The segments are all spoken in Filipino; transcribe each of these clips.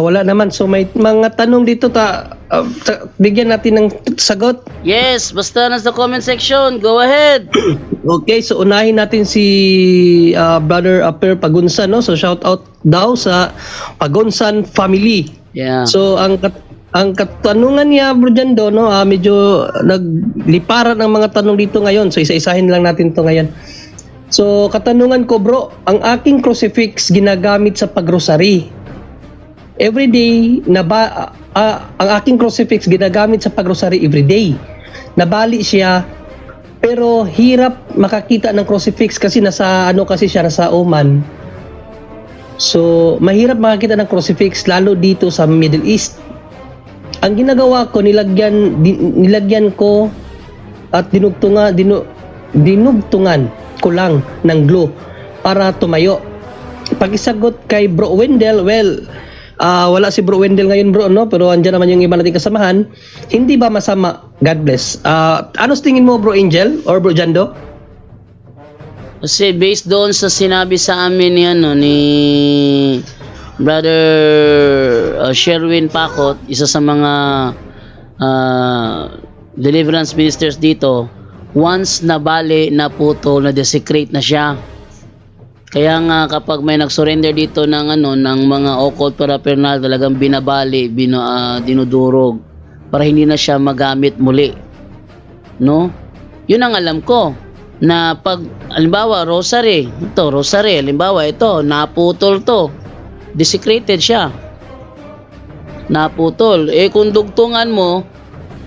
Ah, wala naman. So may mga tanong dito ta, ah, ta- bigyan natin ng sagot. Yes, basta nasa comment section. Go ahead. Okay, so unahin natin si ah, Brother Aper Pagunsan, no? So shout out daw sa Pagunsan family. Yeah. So ang kat- ang katanungan niya Bro Jando, no, ah, medyo nagliparan ang mga tanong dito ngayon. So isa-isahin lang natin to ngayon. So katanungan ko bro, ang aking crucifix ginagamit sa pagrosary. Every day na ba ah, ang aking crucifix ginagamit sa pagrosary every day. Nabali siya pero hirap makakita ng crucifix kasi nasa ano kasi siya nasa Oman. So, mahirap makakita ng crucifix lalo dito sa Middle East. Ang ginagawa ko, nilagyan di- nilagyan ko at dinugtunga dinu, dinugtungan ko lang ng glue para tumayo. Pakisagot kay Bro Wendell, well, ah, wala si Bro Wendell ngayon bro, no? Pero andyan naman yung iba nating kasamahan. Hindi ba masama? God bless. Ah, ano tingin mo Bro Angel or Bro Jando? Kasi based doon sa sinabi sa amin ni ano ni Brother uh, Sherwin Pakot, isa sa mga uh, deliverance ministers dito, once na bali na putol na desecrate na siya. Kaya nga kapag may nag-surrender dito ng ano ng mga occult paraphernalia talagang binabali, bino, ah, dinudurog para hindi na siya magamit muli. No? Yun ang alam ko na pag halimbawa rosary, ito rosary, halimbawa ito naputol to. Desecrated siya. Naputol. Eh kung dugtungan mo,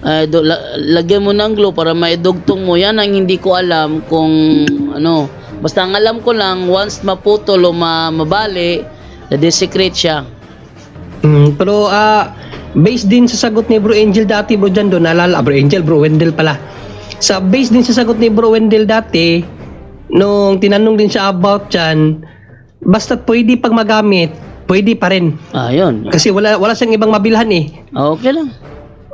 eh, do, la- lagyan mo ng glue para maidugtong mo. Yan ang hindi ko alam kung ano. Basta ang alam ko lang, once maputol o ma mabali, na-desecrate siya. Mm, pero ah based din sa sagot ni Bro Angel dati Bro Jando, naalala, ah, Bro Angel, Bro Wendell pala. Sa based din sa sagot ni Bro Wendell dati, nung tinanong din siya about dyan, basta pwede pag magamit, pwede pa rin. Ah, yun. Kasi wala wala siyang ibang mabilhan eh. Okay lang.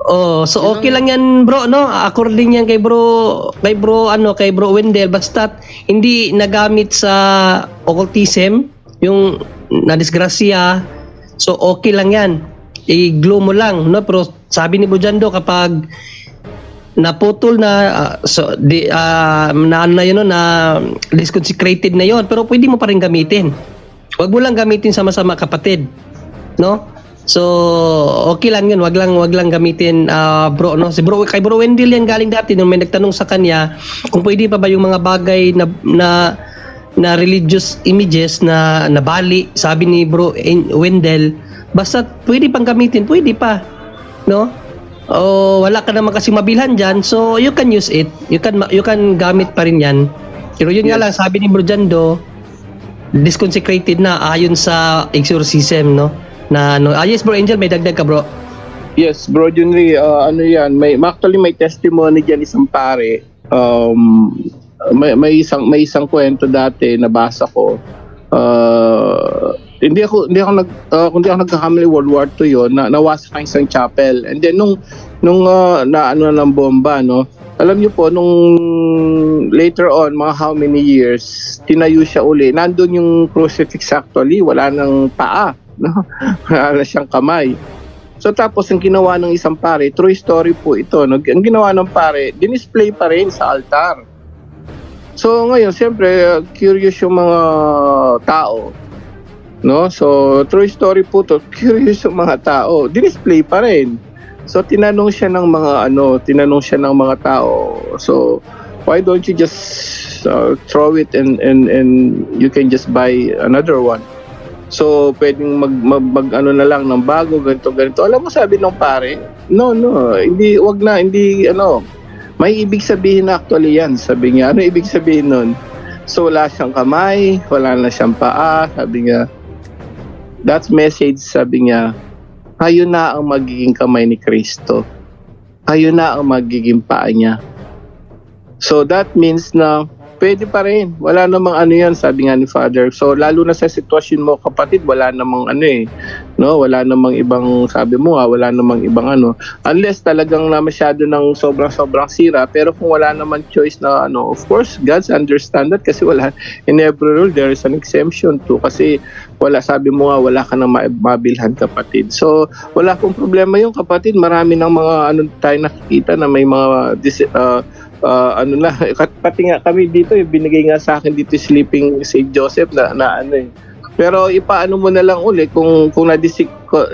Oh, so okay lang yan bro, no? According yan kay bro, kay bro, ano, kay bro Wendell, basta hindi nagamit sa occultism, yung nadisgrasya, so okay lang yan. I-glue mo lang, no? Pero sabi ni Bujando, kapag naputol na, ah, so, di, ah, na ano na yun, no, na disconsecrated na yon pero pwede mo pa rin gamitin. Huwag mo lang gamitin sama-sama kapatid, no? So, okay lang 'yun. Wag lang wag lang gamitin ah, bro no. Si bro kay Bro Wendell yan galing dati nung may nagtanong sa kanya kung pwede pa ba yung mga bagay na na na religious images na nabali, sabi ni Bro En- Wendell, basta pwede pang gamitin, pwede pa. No? O wala ka naman kasi mabilhan diyan, so you can use it. You can you can gamit pa rin 'yan. Pero yun nga lang sabi ni Bro Jando, disconsecrated na ayon sa exorcism, no? Na ano, ah, yes bro Angel, may dagdag ka bro. Yes, Bro Junri, uh, ano yan, may actually may testimony diyan isang pare. Um may, may isang may isang kwento dati nabasa ko. Uh, hindi ako hindi ako nag uh, kung hindi ako nagkakamali World War II yon na nawasak ang isang chapel. And then nung nung uh, na ano ng bomba no. Alam niyo po nung later on mga how many years tinayo siya uli. Nandun yung crucifix actually, wala nang paa, no. wala siyang kamay. So tapos ang ginawa ng isang pare, true story po ito, no? ang ginawa ng pare, dinisplay pa rin sa altar. So ngayon, siyempre, curious yung mga tao. No? So, true story po to, curious yung mga tao. Dinisplay pa rin. So, tinanong siya ng mga ano, tinanong siya ng mga tao. So, why don't you just uh, throw it and and and you can just buy another one. So, pwedeng mag, mag, mag- ano na lang ng bago, ganito, ganito. Alam mo, sabi ng pare, no, no, hindi, wag na, hindi, ano, may ibig sabihin na actually yan. Sabi niya, ano ibig sabihin nun? So, wala siyang kamay, wala na siyang paa, sabi niya, that's message, sabi niya, kayo na ang magiging kamay ni Kristo. Kayo na ang magiging paa niya. So, that means na pwede pa rin. Wala namang ano yan, sabi nga ni Father. So, lalo na sa sitwasyon mo, kapatid, wala namang ano eh. No, wala namang ibang, sabi mo nga, wala namang ibang ano. Unless talagang na masyado ng sobrang-sobrang sira. Pero kung wala naman choice na ano, of course, God's understand that kasi wala, in every rule, there is an exemption to. Kasi wala, sabi mo nga, wala ka nang ma- mabilhan kapatid. So, wala pong problema yung kapatid. Marami ng mga ano tayo nakikita na may mga uh, uh, ano na, pati nga kami dito, eh, binigay nga sa akin dito yung sleeping St. Joseph na, na ano eh. Pero ipaano mo na lang uli kung kung na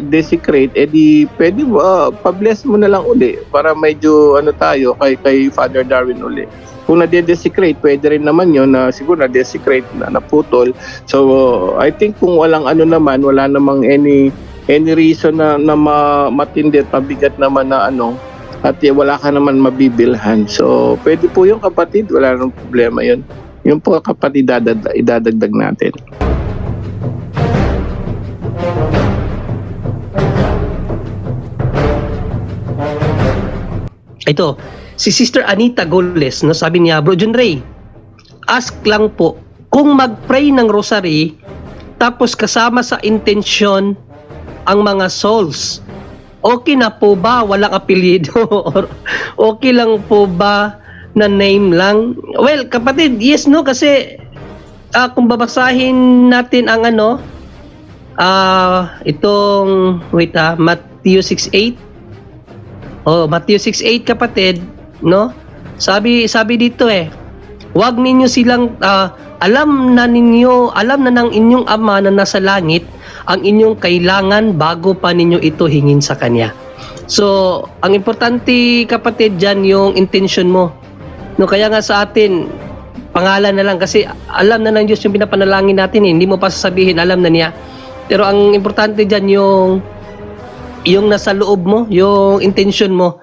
desecrate edi pwede mo uh, pa-bless mo na lang uli para medyo ano tayo kay kay Father Darwin uli. Kung na desecrate pwede rin naman 'yon na siguro na desecrate na naputol. So I think kung walang ano naman, wala namang any any reason na, na ma, matindi at mabigat naman na ano at eh, wala ka naman mabibilhan. So, pwede po yung kapatid, wala nang problema yun. Yung po kapatid dadad, idadagdag natin. Ito, si Sister Anita Goles, no, sabi niya, Bro John Ray, ask lang po, kung mag-pray ng rosary, tapos kasama sa intensyon ang mga souls, okay na po ba walang apelyido? Or okay lang po ba na name lang? Well, kapatid, yes, no, kasi ah, kung babasahin natin ang ano, ah, itong, wait ah, Matthew 6.8, Oh, Matthew 6:8 kapatid, no? Sabi sabi dito eh, Huwag ninyo silang ah, alam na ninyo, alam na ng inyong ama na nasa langit ang inyong kailangan bago pa ninyo ito hingin sa kanya. So, ang importante kapatid diyan yung intention mo. No, kaya nga sa atin pangalan na lang kasi alam na ng Diyos yung pinapanalangin natin eh. Hindi mo pa sasabihin, alam na niya. Pero ang importante diyan yung yung nasa loob mo, yung intention mo,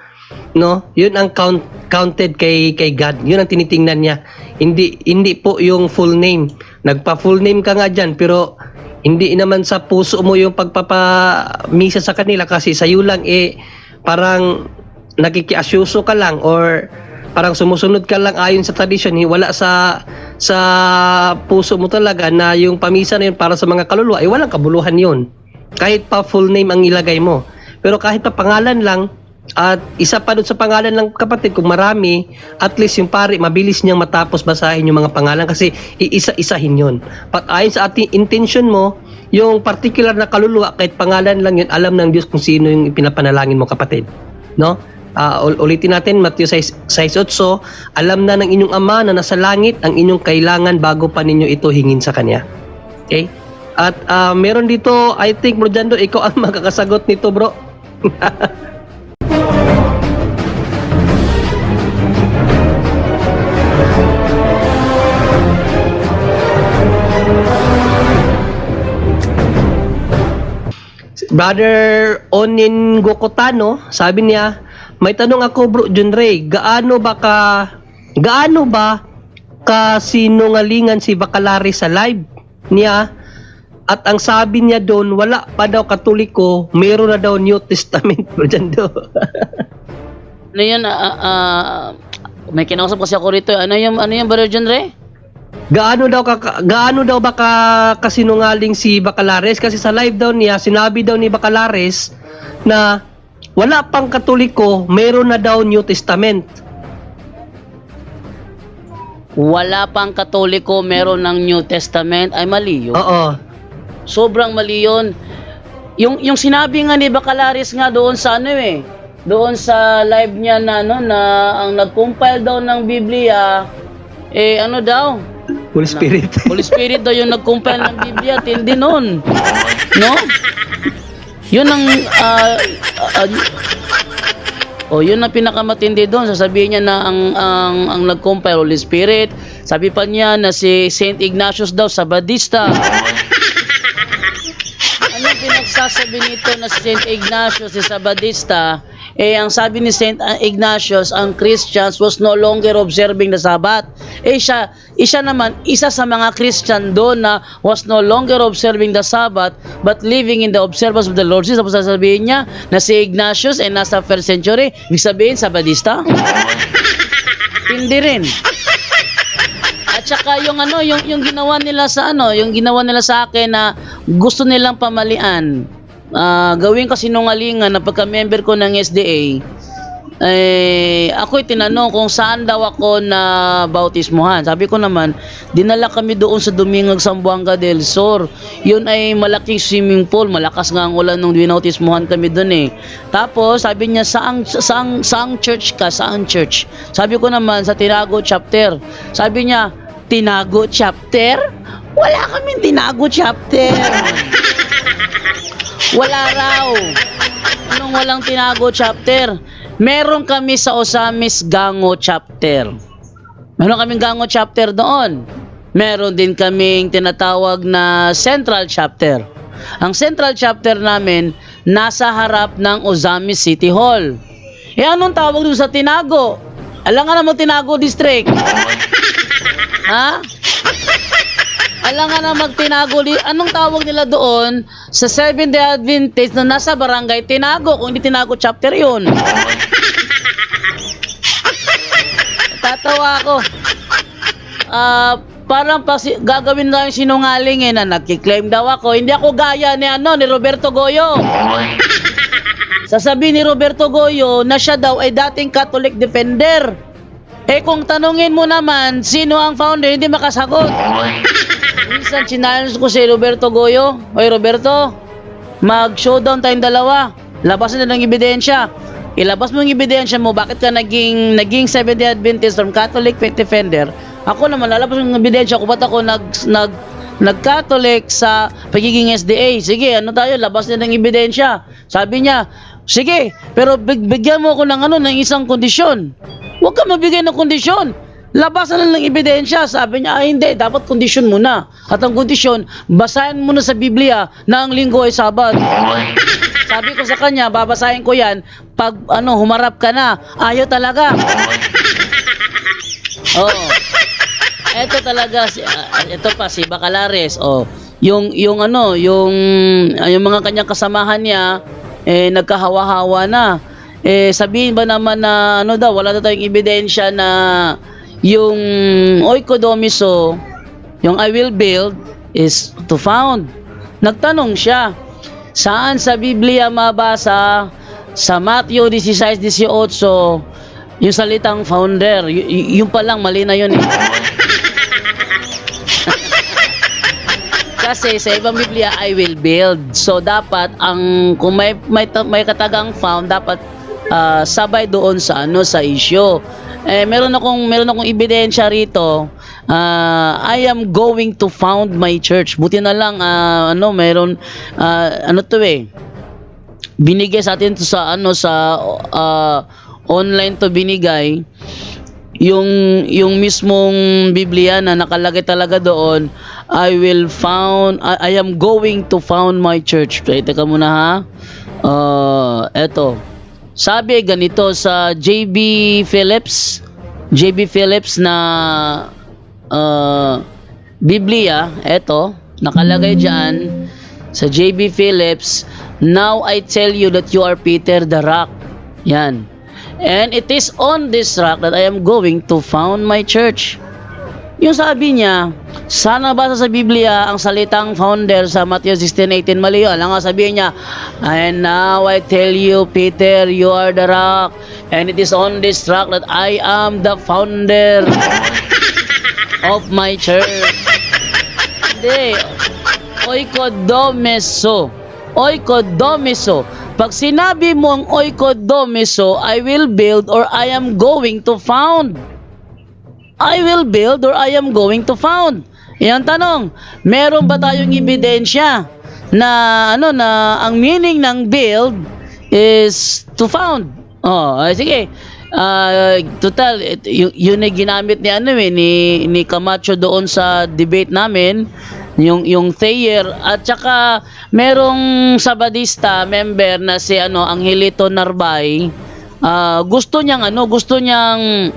no? Yun ang count, counted kay kay God. Yun ang tinitingnan niya. Hindi hindi po yung full name. Nagpa full name ka nga diyan pero hindi naman sa puso mo yung pagpapamisa sa kanila kasi sa iyo lang eh parang nakikiasyuso ka lang or parang sumusunod ka lang ayon sa tradition eh, wala sa sa puso mo talaga na yung pamisa na yun para sa mga kaluluwa eh walang kabuluhan yun kahit pa full name ang ilagay mo. Pero kahit pa pangalan lang, at isa pa doon sa pangalan ng kapatid, kung marami, at least yung pare, mabilis niyang matapos basahin yung mga pangalan kasi iisa-isahin yun. But ayon sa ating intention mo, yung particular na kaluluwa, kahit pangalan lang yun, alam ng Diyos kung sino yung pinapanalangin mo kapatid. No? Ul- ulitin natin, Matthew 6.8, alam na ng inyong ama na nasa langit ang inyong kailangan bago pa ninyo ito hingin sa Kanya. Okay? At ah, meron dito, I think, Bro Jando, ikaw ang makakasagot nito, bro. Brother Onin Gokotano, sabi niya, may tanong ako bro John gaano ba ka gaano ba kasinungalingan si Bacalari sa live niya at ang sabi niya doon, wala pa daw katoliko, meron na daw New Testament bro dyan daw. Ano yun, ah, ah, may kinausap kasi ako rito. Ano yung, ano yung Brother John? Gaano daw ka, gaano daw ba ka, kasinungaling si Bacalares kasi sa live daw niya sinabi daw ni Bacalares na wala pang katoliko, meron na daw New Testament. Wala pang katoliko, meron ng New Testament. Ay, mali yun. Oo. Sobrang mali yun. Yung, yung sinabi nga ni Bacalaris nga doon sa ano eh, doon sa live niya na ano na ang nag-compile daw ng Biblia Eh, ano daw? Holy Spirit. Holy Spirit daw yung nag-compile ng Biblia. Tindi nun. No? Yun ang... ah, ah, oh, yun ang pinakamatindi doon. Sasabihin niya na ang, ang, ang nag-compile Holy Spirit. Sabi pa niya na si Saint Ignatius daw, Sabadista. Ano pinagsasabi nito na si Saint Ignatius, si Sabadista? Eh, ang sabi ni Saint Ignatius, ang Christians was no longer observing the Sabbath. Eh, siya, isa naman, isa sa mga Christian doon na was no longer observing the Sabbath, but living in the observance of the Lord. Tapos sasabihin niya na si Ignatius ay nasa first century. Ibig sabihin, Sabadista? Hindi rin. At saka yung ano, yung yung ginawa nila sa ano, yung ginawa nila sa akin na gusto nilang pamalian. Ah, gawin ko sinungalingan na pagka-member ko ng SDA, eh, ako'y tinanong kung saan daw ako na bautismuhan. Sabi ko naman, dinala kami doon sa Dumingag Sambuanga del Sur. Yun ay malaking swimming pool. Malakas nga ang ulan nung binautismuhan kami doon eh. Tapos, sabi niya, saang, saang, saang church ka? Saang church? Sabi ko naman, sa Tinago chapter. Sabi niya, Tinago chapter? Wala kaming Tinago chapter. Wala raw. Anong walang tinago chapter? Meron kami sa Osamis Gango chapter. Meron kaming Gango chapter doon. Meron din kaming tinatawag na Central chapter. Ang Central chapter namin nasa harap ng Osamis City Hall. Eh anong tawag doon sa Tinago? Alam nga naman Tinago District. ha? Alam nga na magtinago anong tawag nila doon sa Seventh Day Adventist na nasa barangay Tinago kung hindi Tinago chapter yun. Tatawa ako. Ah, parang pasi, gagawin lang yung sinungaling eh na nagkiklaim daw ako. Hindi ako gaya ni ano ni Roberto Goyo. Sasabihin ni Roberto Goyo na siya daw ay dating Catholic defender. Eh kung tanungin mo naman sino ang founder, hindi makasagot. Minsan challenge ko si Roberto Goyo. Oy Roberto, mag-showdown tayong dalawa. Labasan na ng ebidensya. Ilabas mo yung ebidensya mo bakit ka naging naging Seventh Day Adventist from Catholic Faith Defender. Ako naman lalabas yung ebidensya ko ba't ako nag nag nag-Catholic sa pagiging SDA. Sige, ano tayo, labas na ng ebidensya. Sabi niya, sige, pero big, bigyan mo ako ng ano, ng isang kondisyon. Huwag ka mabigay ng kondisyon. Labasan na ng ebidensya. Sabi niya, ay hindi, dapat kondisyon muna. At ang kondisyon, basahin mo na sa Biblia na ang linggo ay Sabat. Sabi ko sa kanya, babasahin ko yan pag ano, humarap ka na. Ayaw talaga. Oo. Ito talaga, si, ah, ito pa, si Bacalares. Oh, yung, yung ano, yung, ah, yung mga kanyang kasamahan niya, eh, nagkahawa-hawa na. Eh, sabihin ba naman na, ano daw, wala na tayong ebidensya na yung oikodomiso, yung I will build, is to found. Nagtanong siya, saan sa Biblia mabasa sa Matthew 16-18 yung salitang founder, y- yung pa lang mali na yun eh. Kasi sa ibang Biblia, I will build. So dapat ang kung may may, may katagang found, dapat ah, sabay doon sa ano sa issue. Eh meron akong meron akong ebidensya rito. Ah, I am going to found my church. Buti na lang ah, ano meron ah, ano to eh. Binigay sa atin to sa ano sa ah, online to binigay yung yung mismong Biblia na nakalagay talaga doon I will found I, I am going to found my church teka muna ha uh, eto sabi ganito sa JB Phillips JB Phillips na uh, Biblia eto nakalagay diyan sa JB Phillips now I tell you that you are Peter the rock. Yan. And it is on this rock that I am going to found my church. Yung sabi niya, sana basa sa Biblia ang salitang founder sa Matthew 16:18 mali yun. Nga sabihin niya, And now I tell you, Peter, you are the rock. And it is on this rock that I am the founder of my church. Hindi. Oikodomeso. Oikodomeso. Pag sinabi mo ang oikodomeso, I will build or I am going to found. I will build or I am going to found. Yan tanong. Meron ba tayong ebidensya na ano na ang meaning ng build is to found? Oh, sige. Ah, total it, yun, ay ginamit ni ano eh, ni ni Camacho doon sa debate namin yung yung Thayer at saka merong Sabadista member na si ano Angelito Narbay ah, gusto niyang ano gusto niyang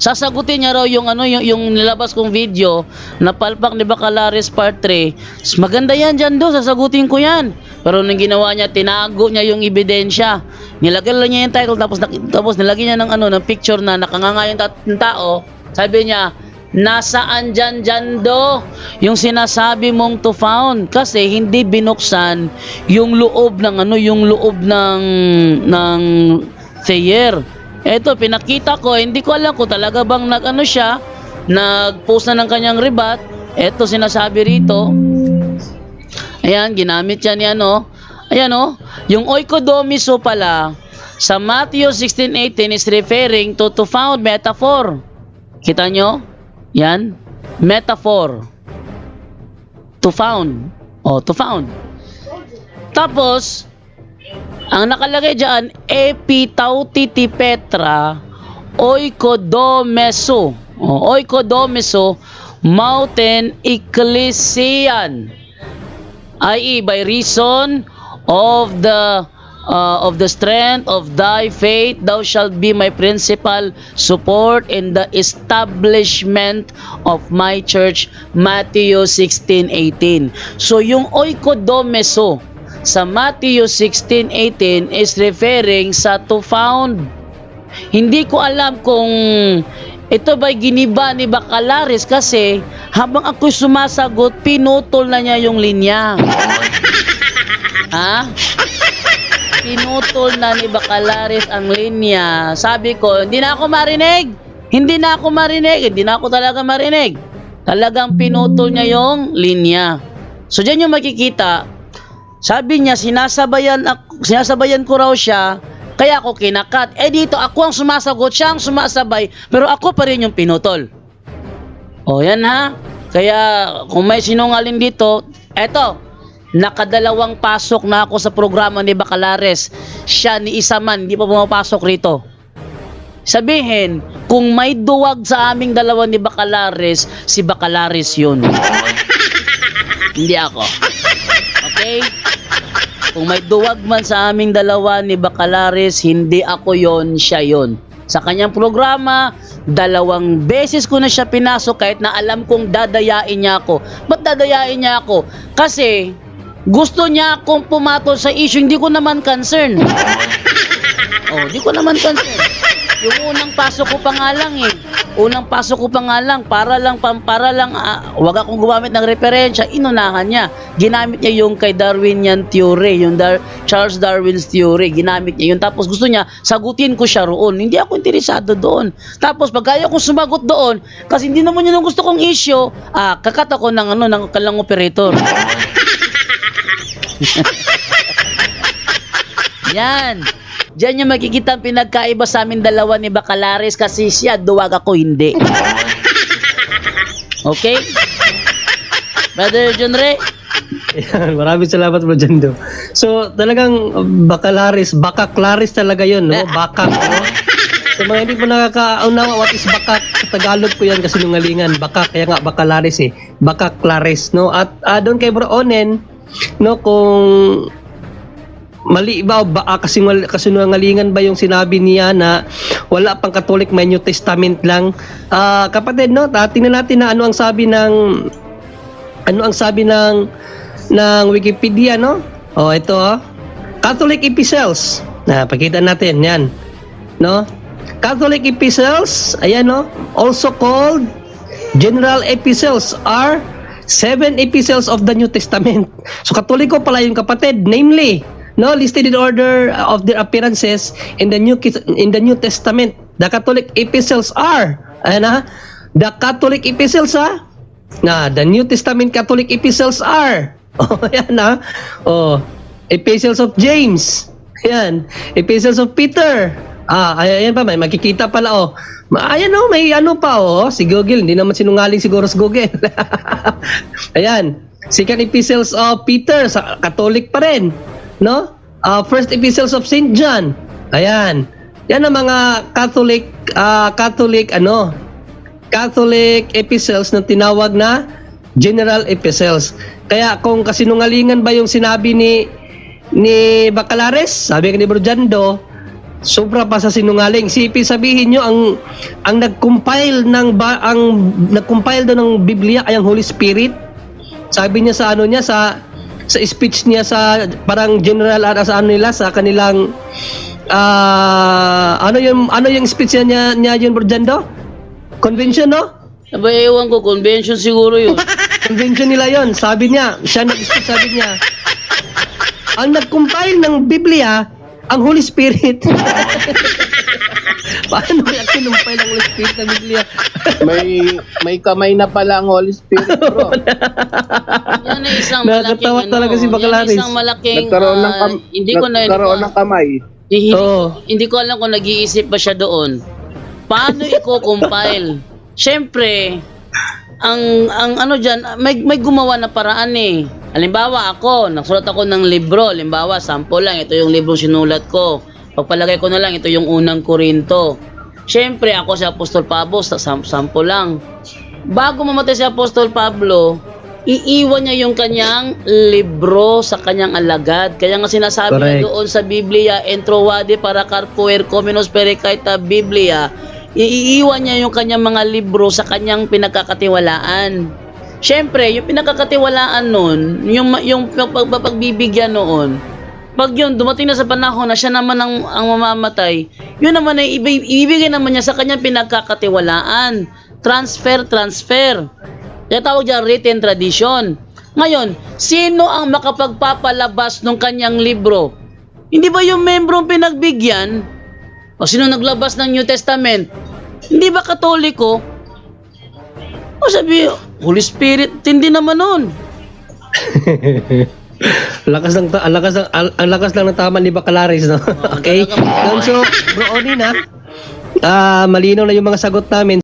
sasagutin niya raw yung ano yung, yung nilabas kong video na palpak ni Bacalaris part 3 Mas maganda yan dyan do sasagutin ko yan. Pero nung ginawa niya tinago niya yung ebidensya. Nilagay lang niya yung title tapos tapos nilagay niya ng ano ng picture na nakanganga yung tao. Sabi niya nasaan dyan dyan do? Yung sinasabi mong to found. Kasi hindi binuksan yung loob ng ano yung loob ng ng Thayer eto pinakita ko hindi ko alam kung talaga bang nag ano siya nag-post na ng kanyang rebat eto sinasabi rito. Ayan ginamit yan ni ano ayan oh. Yung oikodomiso pala sa Matthew 16:18 is referring to to found metaphor. Kita nyo? Yan. Metaphor. To found oh to found tapos ang nakalagay dyan, epitautiti petra oikodomeso. O, oikodomeso, mountain ecclesian. I.e. by reason of the uh, of the strength of thy faith thou shalt be my principal support in the establishment of my church Matthew 16:18 so yung oikodomeso sa Matthew 16:18 is referring sa to found. Hindi ko alam kung ito ba'y giniba ni Bacalaris kasi habang ako'y sumasagot, pinutol na niya yung linya. ha? Pinutol na ni Bacalaris ang linya. Sabi ko, hindi na ako marinig. Hindi na ako marinig. Hindi na ako talaga marinig. Talagang pinutol niya yung linya. So, dyan yung makikita, sabi niya, sinasabayan, ako, sinasabayan ko raw siya, kaya ako kinakat. Eh dito, ako ang sumasagot, siya ang sumasabay, pero ako pa rin yung pinutol. O yan ha. Kaya kung may sinungaling dito, eto, nakadalawang pasok na ako sa programa ni Bacalares. Siya ni isa man, hindi pa pumapasok rito. Sabihin, kung may duwag sa aming dalawa ni Bacalares, si Bacalares yun. hindi ako. Okay? Kung may duwag man sa aming dalawa ni Bacalaris, hindi ako yon siya yon. Sa kanyang programa, dalawang beses ko na siya pinasok kahit na alam kong dadayain niya ako. Ba't dadayain niya ako? Kasi gusto niya akong pumatol sa issue, hindi ko naman concern. oh, hindi ko naman concern. Yung unang pasok ko pa nga lang eh. Unang pasok ko pa nga lang para lang para lang ah, wag akong gumamit ng referensya, inunahan niya. Ginamit niya yung kay Darwinian theory, yung Dar- Charles Darwin's theory, ginamit niya yun. Tapos gusto niya sagutin ko siya roon. Hindi ako interesado doon. Tapos pag kaya kong sumagot doon, kasi hindi naman yun ang gusto kong issue, ah, kakat ako ng ano ng kalang operator. Yan. Diyan yung makikita ang pinagkaiba sa amin dalawa ni Bacalares kasi siya duwag ako hindi. Okay? Brother? Ayan, maraming salamat bro Jando. So talagang bakalaris, bakaklaris talaga yun, no? Bakak, no? Sa mga hindi po nakakaunawa, what is bakak? Sa Tagalog po yan kasi nungalingan. Bakak, kaya nga bakalaris eh. Bakaklaris, no? At ah, doon kay bro Onen, no, kung mali ba ba ah, kasinungal, kasinungalingan ba yung sinabi niya na wala pang Catholic may New Testament lang? Ah, kapatid no tingnan natin na ano ang sabi ng ano ang sabi ng ng Wikipedia no? Oh ito oh. Catholic Epistles. Na pakita natin yan no? Catholic Epistles ayan no? Also called General Epistles are seven epistles of the New Testament. So katoliko pala yung kapatid. Namely no listed in order of their appearances in the new in the New Testament the Catholic epistles are ayan ha the Catholic epistles ha na the New Testament Catholic epistles are oh yan ha oh epistles of James yan epistles of Peter ah ay- ayan pa may makikita pala oh Ayan oh, may ano pa oh. Si Google, hindi naman sinungaling siguro si Google. Ayan. Second Epistles of Peter, sa Catholic pa rin. No? Uh, first Epistles of St. John. Ayan. Yan ang mga Catholic, ah, Catholic, ano, Catholic epistles na tinawag na General Epistles. Kaya kung kasinungalingan ba yung sinabi ni ni Bacalares, sabi ni Bro Jando, sobra pa sa sinungaling. Sipi sabihin nyo ang ang nag-compile ng ba, ang nag-compile daw ng Biblia ay ang Holy Spirit. Sabi niya sa ano niya sa sa speech niya sa parang general at sa ano nila sa kanilang ah ano yung ano yung speech niya niya yun Bro Jando? Convention no? Aba, ewan ko, convention siguro yun. Convention nila yon. Sabi niya, siya nag-speak, sabi niya, ang nag-compile ng Biblia, ang Holy Spirit. Paano kaya kinumpile ang Holy Spirit ng Biblia? May may kamay na pala ang Holy Spirit, bro. Yan ay isang Nakakatawa malaking, talaga ano, si Bacalaris. Yan ay isang malaking, Nagkaroon ng ah, kam hindi ko na, nagkaroon ng kamay. hindi, Oo. hindi ko alam kung nag-iisip ba siya doon. Paano i-compile? Siyempre, ang ang ano diyan, may may gumawa na paraan eh. Halimbawa ako, nagsulat ako ng libro, halimbawa sample lang, ito yung libro sinulat ko. Pagpalagay ko na lang, ito yung unang Korinto. Siyempre, ako si Apostol Pablo, sa sam- sample lang. Bago mamatay si Apostol Pablo, iiwan niya yung kanyang libro sa kanyang alagad. Kaya nga sinasabi niya Correct. doon sa Biblia, entro vade para carpuer comenos pericaita Biblia, iiwan niya yung kanyang mga libro sa kanyang pinagkakatiwalaan. Siyempre, yung pinagkakatiwalaan noon, yung, yung pagbibigyan noon, pag yun, dumating na sa panahon na siya naman ang, ang mamamatay, yun naman ay ibi- ibibigay naman niya sa kanyang pinagkakatiwalaan. Transfer, transfer. Kaya tawag dyan written tradition. Ngayon, sino ang makapagpapalabas ng kanyang libro? Hindi ba yung membrong pinagbigyan? O sino naglabas ng New Testament? Hindi ba katoliko? O sabi, Holy Spirit, hindi naman nun. lakas ng ta- ang lakas ng ang, ang lakas lang ng tama ni Bacalaris no. okay. talaga. Yun, so bro Oni na. Ah, malinaw na yung mga sagot namin.